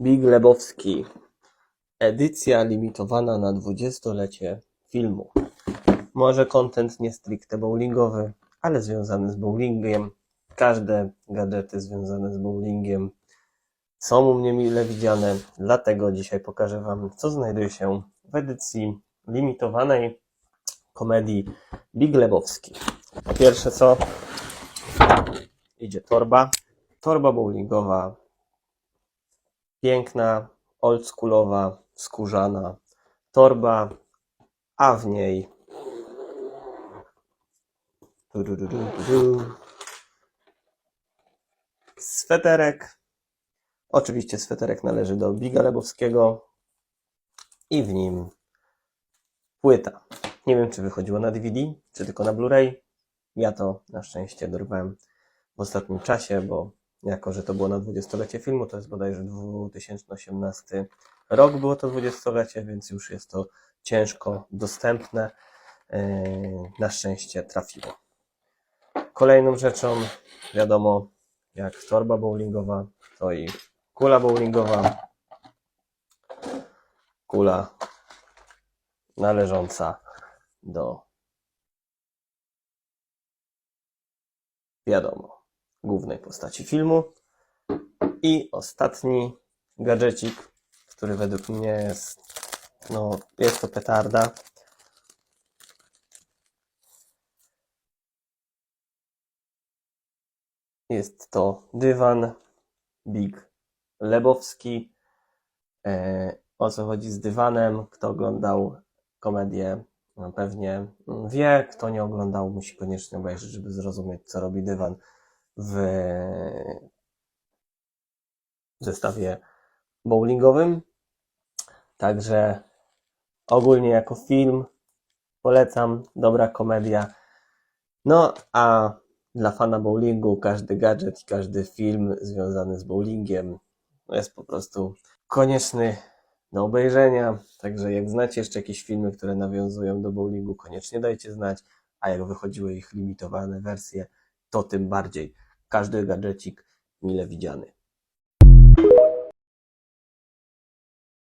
Big Lebowski. Edycja limitowana na dwudziestolecie filmu. Może content nie stricte bowlingowy, ale związany z bowlingiem. Każde gadżety związane z bowlingiem są u mnie mile widziane, dlatego dzisiaj pokażę Wam, co znajduje się w edycji limitowanej komedii Big Lebowski. Po pierwsze co? Idzie torba. Torba bowlingowa. Piękna, oldschoolowa, skórzana torba, a w niej tu, tu, tu, tu, tu. sweterek. Oczywiście sweterek należy do Biga Lebowskiego i w nim płyta. Nie wiem, czy wychodziło na DVD, czy tylko na Blu-ray. Ja to na szczęście dorwałem w ostatnim czasie, bo jako, że to było na dwudziestolecie filmu, to jest bodajże 2018 rok było to dwudziestolecie, więc już jest to ciężko dostępne. Yy, Na szczęście trafiło. Kolejną rzeczą, wiadomo, jak torba bowlingowa, to i kula bowlingowa. Kula należąca do wiadomo, głównej postaci filmu. I ostatni gadżecik, który według mnie jest, no, jest to petarda. Jest to dywan Big Lebowski. E, o co chodzi z dywanem? Kto oglądał komedię, no pewnie wie. Kto nie oglądał, musi koniecznie obejrzeć, żeby zrozumieć, co robi dywan w zestawie bowlingowym. Także ogólnie jako film polecam, dobra komedia. No a dla fana bowlingu każdy gadżet i każdy film związany z bowlingiem jest po prostu konieczny do obejrzenia. Także jak znacie jeszcze jakieś filmy, które nawiązują do bowlingu, koniecznie dajcie znać. A jak wychodziły ich limitowane wersje, to tym bardziej. Każdy gadżecik mile widziany.